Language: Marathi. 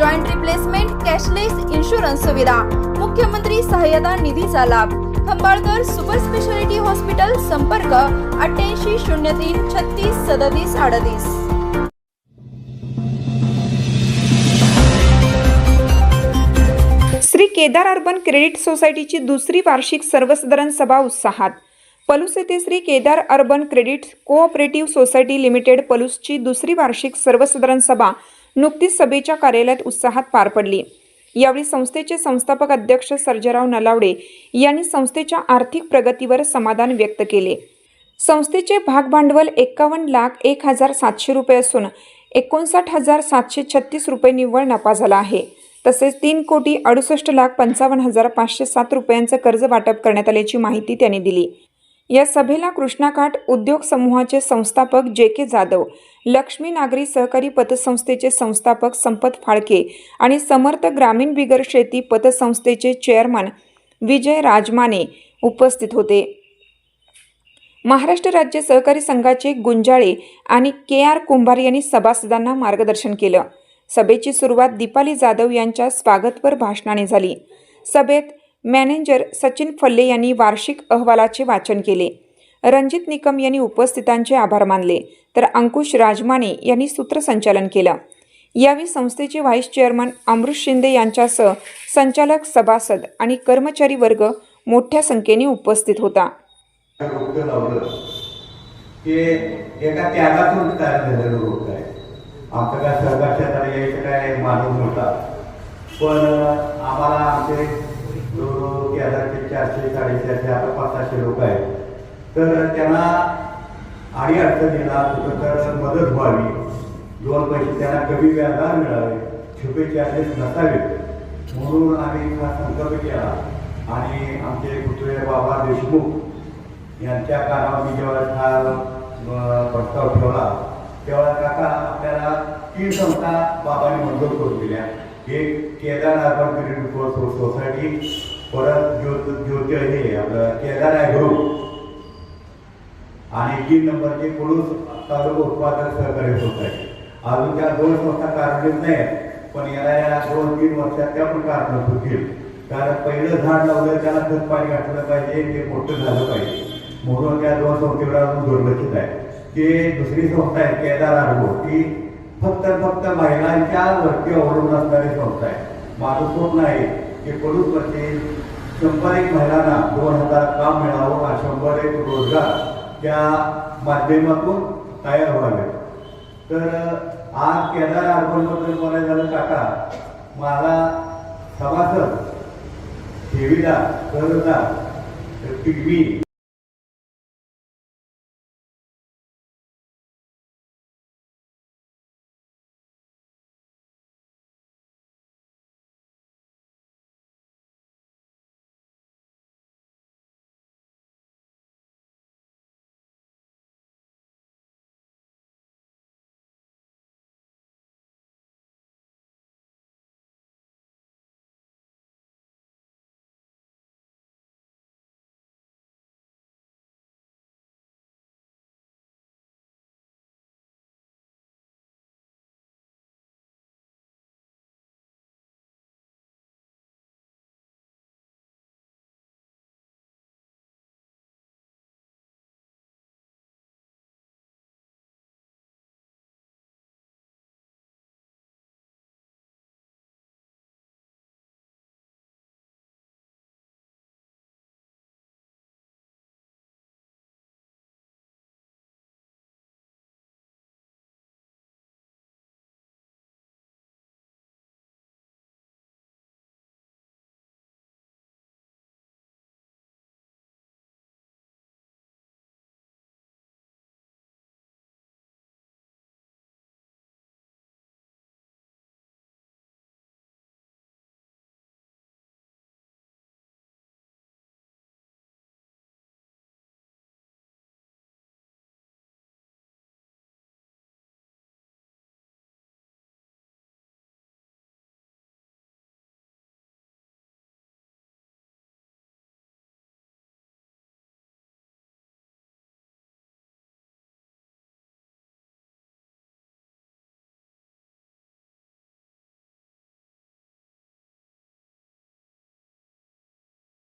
joint replacement cashless insurance सुविधा. मुख्यमंत्री सहाय्यता निधीचा लाभ. खंबाळकर सुपर स्पेशालिटी हॉस्पिटल संपर्क अठ्ठ्याऐंशी शून्य तीन छत्तीस सदतीस अडतीस. श्री केदार अर्बन क्रेडिट सोसायटीची दुसरी वार्षिक सर्वसाधारण सभा उत्साहात. पलूस येथे Shri Kedar urban credit cooperative society limited पलूसची दुसरी वार्षिक सर्वसाधारण सभा नुकतीच सभेच्या कार्यालयात उत्साहात पार पडली. यावेळी संस्थेचे संस्थापक अध्यक्ष सर्जराव नलावडे यांनी संस्थेच्या आर्थिक प्रगतीवर समाधान व्यक्त केले. संस्थेचे भागभांडवल एक्कावन्न लाख एक हजार सातशे रुपये असून एकोणसाठ हजार सातशे छत्तीस रुपये निव्वळ नफा झाला आहे. तसेच तीन कोटी अडुसष्ट लाख पंचावन्न हजार पाचशे सात रुपयांचं कर्ज वाटप करण्यात आल्याची माहिती त्यांनी दिली. या सभेला कृष्णाकाठ उद्योग समूहाचे संस्थापक जे के जाधव लक्ष्मी नागरी सहकारी पतसंस्थेचे संस्थापक संपत फाळके आणि समर्थ ग्रामीण बिगर शेती पतसंस्थेचे चेअरमन विजय राजमाने उपस्थित होते. महाराष्ट्र राज्य सहकारी संघाचे गुंजाळे आणि के आर कुंभार यांनी सभासदांना मार्गदर्शन केलं. सभेची सुरुवात दीपाली जाधव यांच्या स्वागतपर भाषणाने झाली. सभेत मॅनेजर सचिन फल्ले यांनी वार्षिक अहवालाचे वाचन केले. रणजित निकम यांनी उपस्थितांचे आभार मानले. तर अंकुश राजमाने यांनी सूत्रसंचालन केलं. यावेळी संस्थेचे व्हाईस चेअरमन अमृत शिंदे यांच्यासह संचालक सभासद आणि कर्मचारी वर्ग मोठ्या संख्येने उपस्थित होता. आमचं काय यायचं काय माणूस होता पण आम्हाला आमचे हजारचे चारशे असे आता पाच सहाशे लोक आहेत. तर त्यांना आणि अडचण कुठं तर मदत व्हावी. दोन पैसे त्यांना कमी व्याजदार मिळावे छुपे चार्जेस नसावेत. म्हणून आम्ही हा संकल्प केला. आणि आमचे पुतळे बाबा देशमुख यांच्या कानावर मी जेव्हा हा प्रस्ताव ठेवला तेव्हा काका आपल्याला तीन संस्था बाबांनी मंजूर करून दिल्या. एक केदार अर्बन क्रेडिट सोसायटी परत ज्योत ज्योती हे आपलं केदार ॲग्रो आणि तीन नंबरचे पुरुष तालुका उत्पादक सहकारी सोसायटी अजून त्या दोन संस्था कार्यान्वित नाही पण याला या दोन तीन वर्षात त्या पण कार्यान्वित होतील. कारण पहिलं झाड लावलं त्याला खूप पाणी घातलं पाहिजे ते मोठं झालं पाहिजे. म्हणून त्या दोन संस्थेकडे अजून दुर्लक्षित आहे. ते दुसरी संस्था आहे केदार आर्गो. ती फक्त फक्त महिलांच्या वरती अवलंबून असणारी संस्था आहे. माझं स्वप्न आहे की पडूसमध्ये शंभर एक महिलांना दोन हजार काम मिळावं हा शंभर एक रोजगार त्या माध्यमातून तयार व्हावे तर आज केदार अर्बनबद्दल बोलायला झालं काका मला सभासद ठेवीदार कर्जदार व्ही